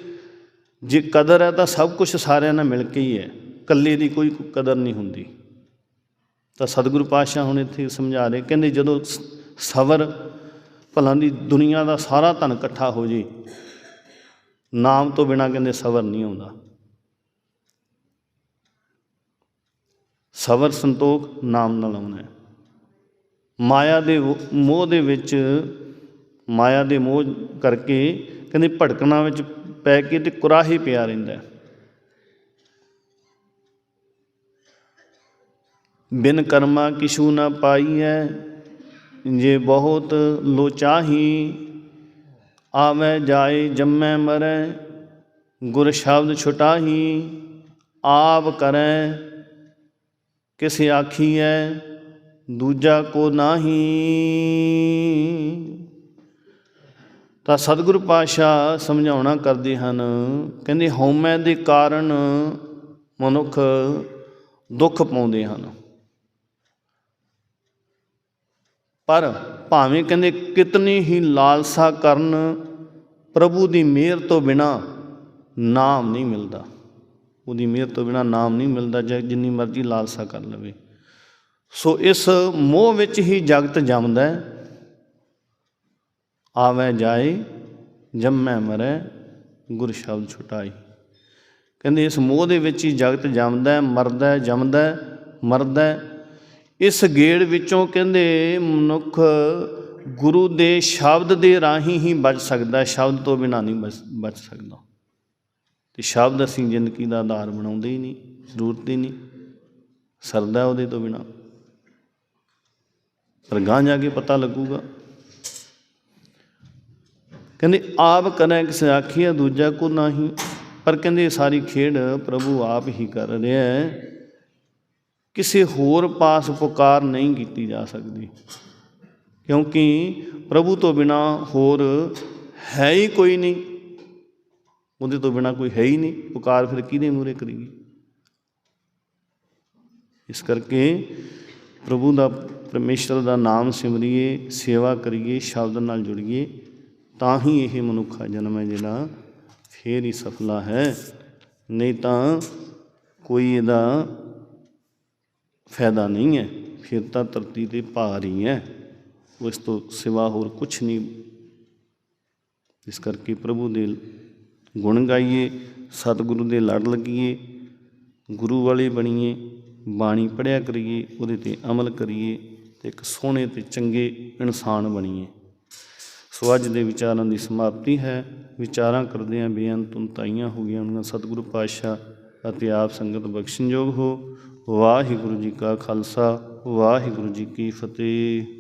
ਜੇ ਕਦਰ ਹੈ ਤਾਂ ਸਭ ਕੁਝ ਸਾਰਿਆਂ ਨਾਲ ਮਿਲ ਕੇ ਹੀ ਹੈ। ਇਕੱਲੇ ਦੀ ਕੋਈ ਕਦਰ ਨਹੀਂ ਹੁੰਦੀ। ਤਾਂ ਸਤਿਗੁਰੂ ਪਾਤਸ਼ਾਹ ਹੁਣ ਇੱਥੇ ਸਮਝਾ ਰਹੇ, ਕਹਿੰਦੇ ਜਦੋਂ ਸ- ਸਬਰ ਭਲਾਂ ਦੀ ਦੁਨੀਆ ਦਾ ਸਾਰਾ ਧਨ ਇਕੱਠਾ ਹੋ ਜੇ, ਨਾਮ ਤੋਂ ਬਿਨਾ ਕਹਿੰਦੇ ਸਬਰ ਨਹੀਂ ਆਉਂਦਾ। ਸਬਰ ਸੰਤੋਖ ਨਾਮ ਨਾਲ ਆਉਣਾ ਹੈ। ਮਾਇਆ ਦੇ ਮੋਹ ਦੇ ਵਿੱਚ ਮਾਇਆ ਦੇ ਮੋਹ ਕਰਕੇ ਕਹਿੰਦੇ ਭਟਕਣਾ ਵਿੱਚ ਪੈ ਕੇ ਤੇ ਕੁਰਾਹੇ ਪਿਆ ਰਹਿੰਦਾ ਬਿਨ ਕਰਮਾ ਕਿਛੂ ਨਾ ਪਾਈਐ ਜੇ ਬਹੁਤ ਲੋਚਾਹੀ ਆਵੇ ਜਾਏ ਜੰਮੈ ਮਰੈ, ਗੁਰ ਸ਼ਬਦ ਛੁਟਾਹੀ ਆਪ ਕਰੈ, ਕਿਸ ਆਖੀਐ ਦੂਜਾ ਕੋ ਨਾਹੀ। ਤਾਂ ਸਤਿਗੁਰੂ ਪਾਤਸ਼ਾਹ ਸਮਝਾਉਣਾ ਕਰਦੇ ਹਨ, ਕਹਿੰਦੇ ਹਉਮੈ ਦੇ ਕਾਰਨ ਮਨੁੱਖ ਦੁੱਖ ਪਾਉਂਦੇ ਹਨ। ਪਰ ਭਾਵੇਂ ਕਹਿੰਦੇ ਕਿਤਨੀ ਹੀ ਲਾਲਸਾ ਕਰਨ ਪ੍ਰਭੂ ਦੀ ਮਿਹਰ ਤੋਂ ਬਿਨਾ ਨਾਮ ਨਹੀਂ ਮਿਲਦਾ। ਉਹਦੀ ਮਿਹਰ ਤੋਂ ਬਿਨਾ ਨਾਮ ਨਹੀਂ ਮਿਲਦਾ, ਜੇ ਜਿੰਨੀ ਮਰਜ਼ੀ ਲਾਲਸਾ ਕਰ ਲਵੇ। ਸੋ ਇਸ ਮੋਹ ਵਿੱਚ ਹੀ ਜਗਤ ਜੰਮਦਾ ਹੈ। ਆਵੈ ਜਾਏ, ਜੰਮੈ ਮਰੈ, ਗੁਰ ਸ਼ਬਦ ਛੁਟਾਈ। ਕਹਿੰਦੇ ਇਸ ਮੋਹ ਦੇ ਵਿੱਚ ਹੀ ਜਗਤ ਜੰਮਦਾ ਮਰਦਾ ਜੰਮਦਾ ਮਰਦਾ ਇਸ ਗੇੜ ਵਿੱਚੋਂ ਕਹਿੰਦੇ ਮਨੁੱਖ ਗੁਰੂ ਦੇ ਸ਼ਬਦ ਦੇ ਰਾਹੀਂ ਹੀ ਬਚ ਸਕਦਾ, ਸ਼ਬਦ ਤੋਂ ਬਿਨਾਂ ਨਹੀਂ ਬਚ ਬਚ ਸਕਦਾ। ਤੇ ਸ਼ਬਦ ਅਸੀਂ ਜ਼ਿੰਦਗੀ ਦਾ ਆਧਾਰ ਬਣਾਉਂਦੇ ਹੀ ਨਹੀਂ, ਜ਼ਰੂਰਤ ਹੀ ਨਹੀਂ। ਸਰਦਾ ਉਹਦੇ ਤੋਂ ਬਿਨਾਂ। ਪਰ ਗਾਂ ਜਾ ਕੇ ਪਤਾ ਲੱਗੂਗਾ। ਕਹਿੰਦੇ, ਆਪ ਕਰੈ ਕਿਸ ਆਖੀਆ ਦੂਜਾ ਕੋ ਨਹੀਂ। ਪਰ ਕਹਿੰਦੇ, ਇਹ ਸਾਰੀ ਖੇਡ ਪ੍ਰਭੂ ਆਪ ਹੀ ਕਰ ਰਿਹਾ ਹੈ। ਕਿਸੇ ਹੋਰ ਪਾਸ ਪੁਕਾਰ ਨਹੀਂ ਕੀਤੀ ਜਾ ਸਕਦੀ। ਕਿਉਂਕਿ ਪ੍ਰਭੂ ਤੋਂ ਬਿਨਾ ਹੋਰ ਹੈ ਹੀ ਕੋਈ ਨਹੀਂ। ਉਹਦੇ ਤੋਂ ਬਿਨਾ ਕੋਈ ਹੈ ਹੀ ਨਹੀਂ। ਪੁਕਾਰ ਫਿਰ ਕਿਹਦੇ ਮੂਹਰੇ ਕਰੀਏ ਇਸ ਕਰਕੇ ਪ੍ਰਭੂ ਦਾ ਪਰਮੇਸ਼ਰ ਦਾ ਨਾਮ ਸਿਮਰੀਏ, ਸੇਵਾ ਕਰੀਏ, ਸ਼ਬਦ ਨਾਲ ਜੁੜੀਏ। ਤਾਂ ਹੀ ਇਹ ਮਨੁੱਖਾ ਜਨਮ ਹੈ ਜਿਹੜਾ, ਫੇਰ ਹੀ ਸਫਲਾ ਹੈ। ਨਹੀਂ ਤਾਂ ਕੋਈ ਇਹਦਾ ਫਾਇਦਾ ਨਹੀਂ ਹੈ। ਫਿਰ ਤਾਂ ਧਰਤੀ ਤੇ ਭਾਰ ਹੀ ਹੈ। ਉਸ ਤੋਂ ਸਿਵਾ ਹੋਰ ਕੁਝ ਨਹੀਂ। ਇਸ ਕਰਕੇ ਪ੍ਰਭੂ ਦੇ ਗੁਣ ਗਾਈਏ, ਸਤਿਗੁਰੂ ਦੇ ਲੜ ਲੱਗੀਏ, ਗੁਰੂ ਵਾਲੇ ਬਣੀਏ, ਬਾਣੀ ਪੜਿਆ ਕਰੀਏ, ਉਹਦੇ ਤੇ ਅਮਲ ਕਰੀਏ ਤੇ ਇੱਕ ਸੋਹਣੇ ਤੇ ਚੰਗੇ ਇਨਸਾਨ ਬਣੀਏ। ਸੋ ਅੱਜ ਦੇ ਵਿਚਾਰਾਂ ਦੀ ਸਮਾਪਤੀ ਹੈ। ਵਿਚਾਰਾਂ ਕਰਦਿਆਂ ਬੇਅੰਤ ਉਨਤਾਈਆਂ ਹੋ ਗਈਆਂ ਉਹਨਾਂ ਸਤਿਗੁਰੂ ਪਾਤਸ਼ਾਹ ਅਤੇ ਆਪ ਸੰਗਤ ਬਖਸ਼ਣਯੋਗ ਹੋ। ਵਾਹਿਗੁਰੂ ਜੀ ਕਾ ਖਾਲਸਾ, ਵਾਹਿਗੁਰੂ ਜੀ ਕੀ ਫਤਿਹ।